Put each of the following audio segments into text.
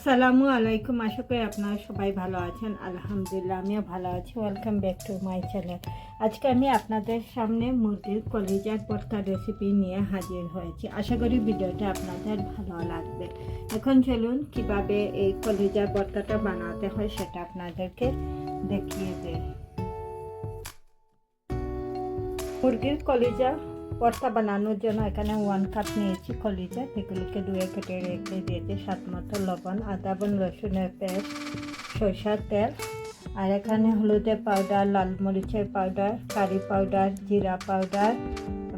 আসসালামু আলাইকুম, আশা করি আপনারা সবাই ভালো আছেন। আলহামদুলিল্লাহ, আমিও ভালো আছি। Welcome back to my channel আজকে আমি আপনাদের সামনে মুরগির কলিজার ভর্তা রেসিপি নিয়ে হাজির হয়েছি। আশা করি ভিডিওটা আপনাদের ভালো লাগবে। এখন চলুন কীভাবে এই কলিজার ভর্তাটা বানাতে হয় সেটা আপনাদেরকে দেখিয়ে দেয় মুরগির কলিজা ভর্তা বানানোর জন্য এখানে ওয়ান কাপ নিয়েছি কলিজা এগুলোকে দুয়ে কেটে রেখে দিয়েছি স্বাদ মতো লবণ, আদা বন রসুনের পেস্ট, সরষার তেল। আর এখানে হলুদের পাউডার লাল মরিচের পাউডার কারি পাউডার জিরা পাউডার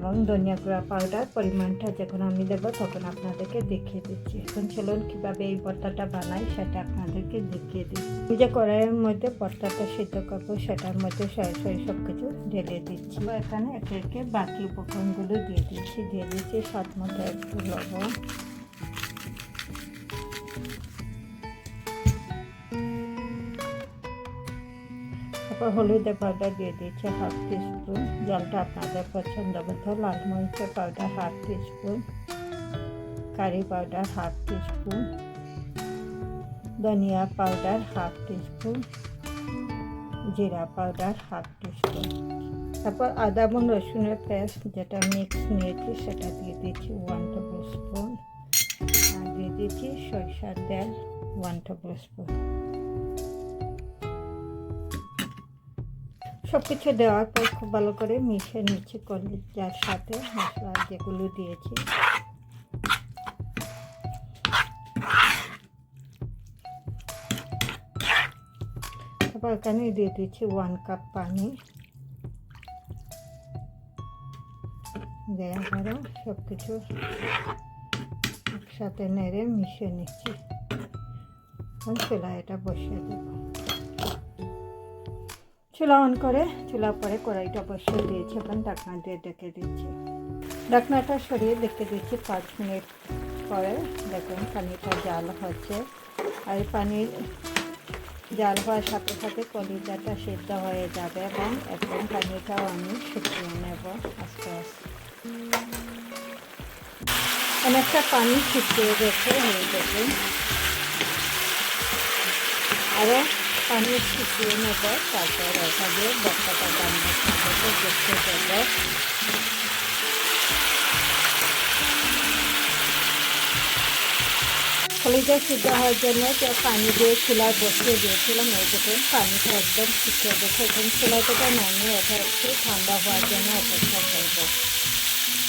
এবং ধনিয়া গুঁড়া পাউডার পরিমাণটা যখন আমি দেবো তখন আপনাদেরকে দেখিয়ে দিচ্ছি। এখন চলুন কীভাবে এই ভর্তাটা বানাই সেটা আপনাদেরকে দেখিয়ে দিচ্ছি আমি যে কড়াইয়ের মধ্যে ভর্তাটা সিদ্ধ করব সেটার মধ্যে সরাসরি সব কিছু ঢেলে দিচ্ছি। এখানে একে একে বাকি উপকরণগুলো দিয়ে দিচ্ছি। দিয়ে দিচ্ছি স্বাদ মতো একটু লবণ তারপর হলুদের পাউডার দিয়ে দিচ্ছি হাফ টিস্পুন। জলটা আপনাদের পছন্দ মতো লাল মরিচের powder half teaspoon. Curry powder half teaspoon. ধনিয়া পাউডার হাফ টিস্পুন। জিরা পাউডার হাফ টিস্পুন। তারপর আদা এবং রসুনের পেস্ট যেটা মিক্স নিয়েছি, সেটা দিয়ে দিচ্ছি ওয়ান টেবিল স্পুন। আর দিয়ে দিচ্ছি সরিষার তেল ওয়ান টেবিল স্পুন। সব কিছু দেওয়ার পর খুব ভালো করে মিশিয়ে নিচ্ছি কলিজার সাথে মশলা যেগুলো দিয়েছি। তারপর এখানে দিয়ে দিচ্ছি ওয়ান কাপ পানি। দেওয়া পরে সব কিছু একসাথে নেড়ে মিশিয়ে নিচ্ছি। এখন চুলা এটা বসিয়ে দেবো। চুলা অন করে, চুলা পরে কড়াইটা বসিয়ে দিয়েছি এখন ঢাকনা দিয়ে ডেকে দিচ্ছি। ঢাকনাটা সরিয়ে দেখে দিচ্ছি পাঁচ মিনিট পরে। দেখুন পানিটা জাল হচ্ছে। আর পানির জাল হওয়ার সাথে সাথে কলিজাটা সিদ্ধ হয়ে যাবে এবং এখন পানিটাও আমি শুকিয়ে নেব আস্তে আস্তে। অনেকটা পানি শুকিয়ে গেছে হয়ে দেখুন। আরও পানি শুকিয়ে নেব, তারপর এখানে বক্তাটা রান্না করব দেখতে দেবো কলিজা সিদ্ধ হওয়ার জন্য পানি দিয়ে চুলায় বসিয়ে দিয়েছিলাম, এই দেখুন, পানিটা একদম শুকিয়ে গেছে। এখন চুলা নামিয়ে এটা একটু ঠান্ডা হওয়ার জন্য অপেক্ষা করব।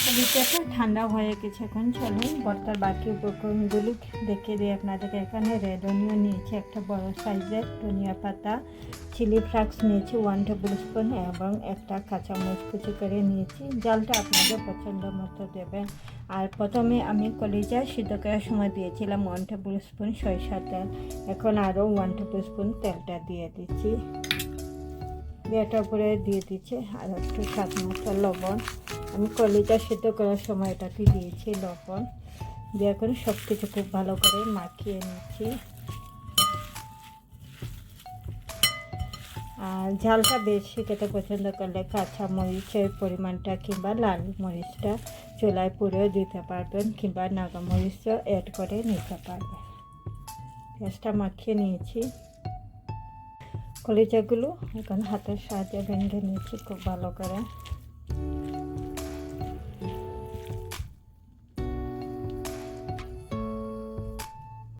কলিজাটা ঠান্ডা হয়ে গেছে এখন চলুন বর্তার বাকি উপকরণগুলো দেখে দিই আপনাদেরকে। এখানে রেড অনিয়ন নিয়েছি, একটা বড় সাইজের ধনিয়া পাতা চিলি ফ্লাক্স নিয়েছি ওয়ান টেবিল স্পুন এবং একটা কাঁচামরিচ কুচি করে নিয়েছি। জলটা আপনাদের পছন্দ মতো দেবেন। আর প্রথমে আমি কলিজা সিদ্ধ করার সময় দিয়েছিলাম ওয়ান টেবিল স্পুন সরিষা তেল। এখন আরও ওয়ান টেবিল স্পুন তেলটা দিয়ে দিচ্ছি। এটার উপরে দিয়ে দিচ্ছি, আর একটু স্বাদ মতো লবণ। আমি কলিজা সেদ্ধ করার সময় এটাকে দিয়েছি লবণ। দিয়ে করে সব কিছু খুব ভালো করে মাখিয়ে নিচ্ছি। আর ঝালটা বেশি খেতে পছন্দ করলে কাঁচা মরিচের পরিমাণটা কিংবা লাল মরিচটা চুলায় পুরেও দিতে পারবেন কিংবা নাগা মরিচও অ্যাড করে নিতে পারবেন। পেঁয়াজটা মাখিয়ে নিয়েছি। কলিজাগুলো এখন হাতের সাহায্যে ভেঙে নিয়েছি, খুব ভালো করে।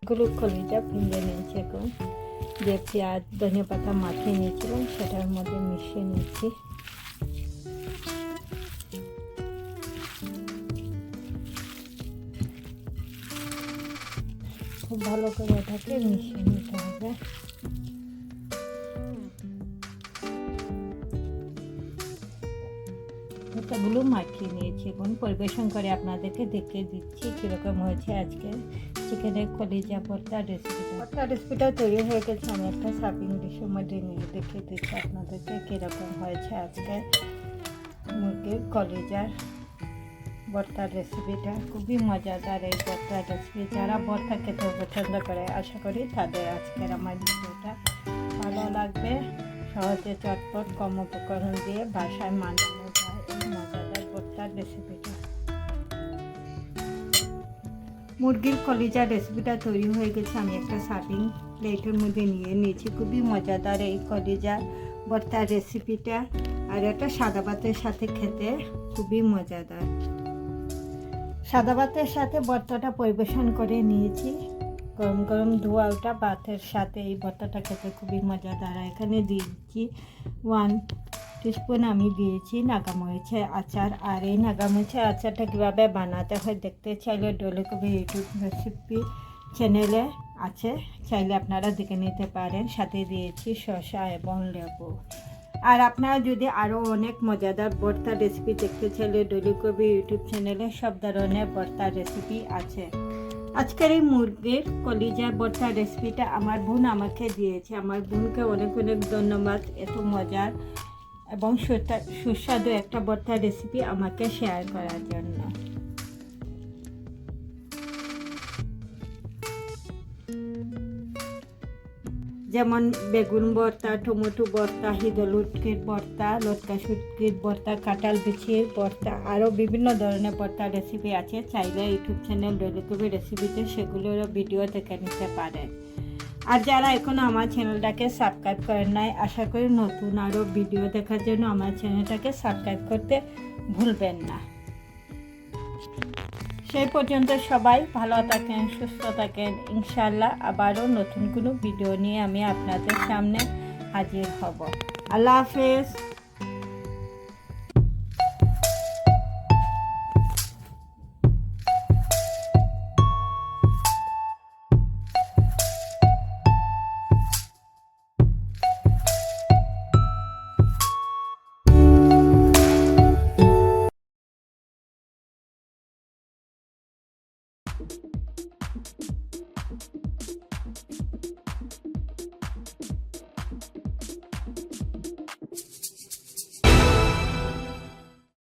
গুলো কলিজা ভেঙে নিয়েছি এখন। যে পেঁয়াজ ধনে পাতা মাখিয়ে নিয়েছিলাম, সেটার মধ্যে মিশিয়ে নিচ্ছি খুব ভালো করে এটাকে মিশিয়ে নিতে হবে। এটাগুলো মাখিয়ে নিয়েছি এবং পরিবেশন করে আপনাদেরকে দেখে দিচ্ছি কীরকম হয়েছে আজকে। চিকেনের কলিজা ভর্তা রেসিপিটা ভর্তা রেসিপিটা তৈরি হয়ে গেছে, আমি একটা সার্ভিং ডিশের মধ্যে নিয়ে দেখে দিচ্ছি আপনাদেরকে কীরকম হয়েছে আজকে। মুরগির কলিজার ভর্তার রেসিপিটা খুবই মজাদার এই ভর্তার রেসিপি যারা ভর্তা খেতে পছন্দ করে, আশা করি তাদের আজকের আমার ভিডিওটা ভালো লাগবে। সহজে চটপট কম উপকরণ দিয়ে বাসায় মানানো ভর্তার রেসিপিটা মুরগির কলিজার রেসিপিটা তৈরি হয়ে গেছে। আমি একটা সার্ভিং প্লেটের মধ্যে নিয়ে নিয়েছি। খুবই মজাদার এই কলিজা ভর্তার রেসিপিটা আর এটা সাদা ভাতের সাথে খেতে খুবই মজাদার। সাদা ভাতের সাথে ভর্তাটা পরিবেশন করে নিয়েছি। গরম গরম ধোয়া ওটা ভাতের সাথে এই ভর্তাটা খেতে খুবই মজাদার। এখানে দিয়েছি ওয়ান টিস্পুন আমি দিয়েছি, নাগামরিচের আচার। আর এই নাগামরিচের আচারটা কীভাবে বানাতে হয় দেখতে চাইলে ডলে কবি ইউটিউব রেসিপি চ্যানেলে আছে, চাইলে আপনারা দেখে নিতে পারেন। সাথে দিয়েছি শসা এবং লেবু। আর আপনারা যদি আরও অনেক মজাদার ভর্তার রেসিপি দেখতে চাইলে ডলি কবি ইউটিউব চ্যানেলে সব ধরনের ভর্তার রেসিপি আছে। আজকের এই মুরগির কলিজা ভর্তার রেসিপিটা আমার বোন আমাকে দিয়েছে। আমার বোনকে অনেক অনেক ধন্যবাদ, এত মজার এবং সুস্বাদু একটা ভর্তার রেসিপি আমাকে শেয়ার করার জন্য। যেমন বেগুন ভর্তা, টমেটো ভর্তা হিদলুটকির ভর্তা, লটকা সুটকির ভর্তা, কাঁঠাল বিছির ভর্তা, আরও বিভিন্ন ধরনের ভর্তা রেসিপি আছে। চাইলে ইউটিউব চ্যানেল রেসিপিতে সেগুলোরও ভিডিও দেখে নিতে পারেন। আর যারা এখনও আমার চ্যানেলটাকে সাবস্ক্রাইব করেন নাই, আশা করি নতুন আরও ভিডিও দেখার জন্য আমার চ্যানেলটাকে সাবস্ক্রাইব করতে ভুলবেন না। সেই পর্যন্ত সবাই ভালো থাকেন, সুস্থ থাকেন। ইনশাল্লাহ আবারও নতুন কোনো ভিডিও নিয়ে আমি আপনাদের সামনে হাজির হব। আল্লাহ হাফেজ।